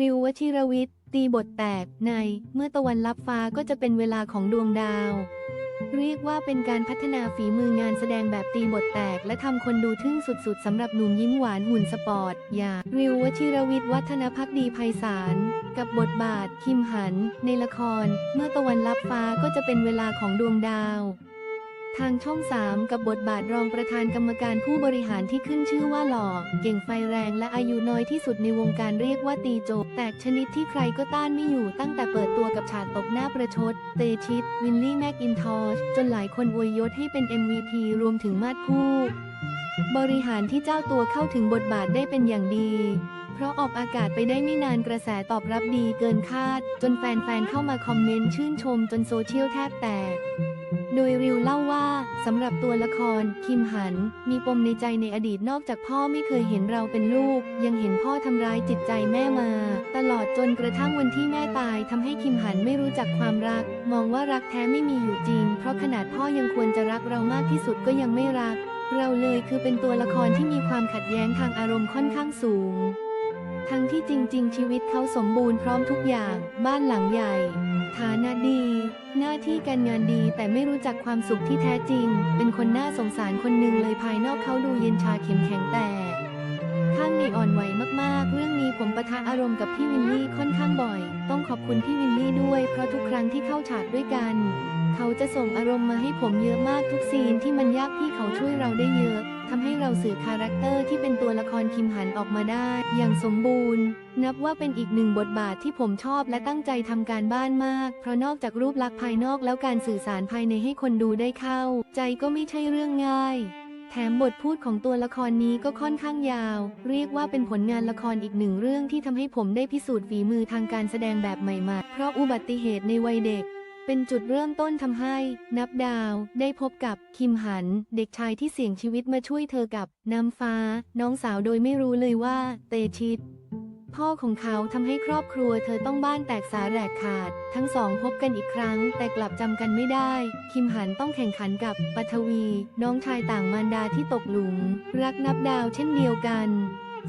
ริววชิรวิทย์ ตีบทแตกใน เมื่อตะวันลับฟ้าก็จะเป็นเวลาของดวงดาว เรียกว่าเป็นการพัฒนาฝีมืองานแสดงแบบตีบทแตก และทำคนดูทึ่งสุดๆสำหรับหนุ่มยิ้มหวานหุ่นสปอร์ต อย่างริววชิรวิทย์วัฒนพักดีไพศาล กับบทบาท คิมหัน ในละคร เมื่อตะวันลับฟ้าก็จะเป็นเวลาของดวงดาว ทางช่อง 3 กับบทบาทรองประธานกรรมการผู้บริหารที่ขึ้นชื่อว่าหล่อ เก่งไฟแรงและอายุน้อยที่สุดในวงการเรียกว่าตีโจกแตกชนิดที่ใครก็ต้านไม่อยู่ตั้งแต่เปิดตัวกับฉากตบหน้าประชด เตชิต วินลี่แม็กอินทอชจนหลายคนอวยยศให้เป็น MVP รวมถึงมาดผู้บริหารที่เจ้าตัวเข้าถึงบทบาทได้เป็นอย่างดีเพราะออกอากาศไปได้ไม่นานกระแสตอบรับดีเกินคาด จนแฟนๆเข้ามาคอมเมนต์ชื่นชมจนโซเชียลแทบแตก โดยริวเล่าว่าสำหรับตัวละคร คิมหัน มีปมในใจในอดีตนอกจากพ่อไม่เคยเห็นเราเป็นลูก ยังเห็นพ่อทำร้ายจิตใจแม่มา ตลอดจนกระทั่งวันที่แม่ตายทำให้คิมหันไม่รู้จักความรัก มองว่ารักแท้ไม่มีอยู่จริง เพราะขนาดพ่อยังควรจะรักเรามากที่สุดก็ยังไม่รัก เราเลยคือเป็นตัวละครที่มีความขัดแย้งทางอารมณ์ค่อนข้างสูง ทั้งที่จริง ๆ ชีวิตเขาสมบูรณ์พร้อมทุกอย่าง บ้านหลังใหญ่ ฐานะดี หน้าที่การงานดีแต่ไม่รู้จักความสุขที่แท้จริง เป็นคนน่าสงสารคนหนึ่งเลยภายนอกเขาดูเย็นชาเข็มแข็งแต่ ข้างในอ่อนไหวมากๆ เรื่องนี้ผมปะทะอารมณ์กับพี่วินลี่ค่อนข้างบ่อย ต้องขอบคุณพี่วินลี่ด้วย เพราะทุกครั้งที่เข้าฉากด้วยกัน เขาจะส่งอารมณ์มาให้ผมเยอะมากทุกซีนที่มันยากพี่เขาช่วยเราได้เยอะ ทำให้เราสื่อคาแรคเตอร์ที่เป็นตัวละครคิมหันออกมาได้ อย่างสมบูรณ์ นับว่าเป็นอีกหนึ่งบทบาทที่ผมชอบและตั้งใจทำการบ้านมาก เพราะนอกจากรูปลักษณ์ภายนอกแล้วการสื่อสารภายในให้คนดูได้เข้า ใจก็ไม่ใช่เรื่องง่ายแถมบทพูดของตัวละครนี้ก็ค่อนข้างยาว เรียกว่าเป็นผลงานละครอีกหนึ่งเรื่องที่ทำให้ผมได้พิสูจน์ฝีมือทางการแสดงแบบใหม่ๆ เพราะอุบัติเหตุในวัยเด็ก เป็นจุดเริ่มต้นทำให้ นับดาว ได้พบกับคิมหัน เด็กชายที่เสี่ยงชีวิตมาช่วยเธอกับน้ำฟ้า น้องสาวโดยไม่รู้เลยว่า เตชิต พ่อของเขาทำให้ครอบครัวเธอต้องบ้านแตกสาแหลกขาด ทั้งสองพบกันอีกครั้ง แต่กลับจำกันไม่ได้ คิมหันต้องแข่งขันกับปัทวี น้องชายต่างมารดาที่ตกหลุม รักนับดาวเช่นเดียวกัน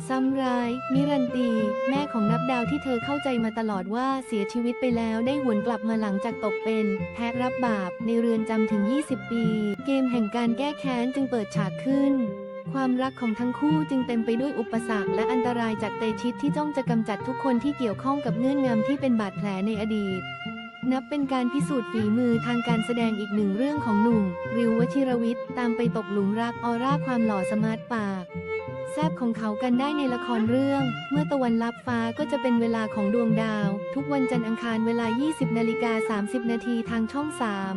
ซ้ำร้าย มิรันตี แม่ของนับดาวที่เธอเข้าใจมาตลอดว่าเสียชีวิตไปแล้วได้หวนกลับมาหลังจากตกเป็นแพะรับบาปในเรือนจำถึง 20 ปี เกมแห่งการแก้แค้นจึงเปิดฉากขึ้น ความรักของทั้งคู่จึงเต็มไปด้วยอุปสรรคและอันตรายจากเตชิตที่จ้องจะกำจัดทุกคนที่เกี่ยวข้องกับเงื่อนงำที่เป็นบาดแผลในอดีต นับเป็นการพิสูจน์ฝีมือทางการแสดงอีกหนึ่งเรื่องของหนุ่ม ริววชิรวิทย์ตามไปตกหลุมรักออร่าความหล่อสมาร์ทปาก แซบของเขากันได้ในละครเรื่อง เมื่อตะวันลับฟ้าก็จะเป็นเวลาของดวงดาว ทุกวันจันทร์อังคารเวลา 20นาฬิกา30นาทีทางช่อง 3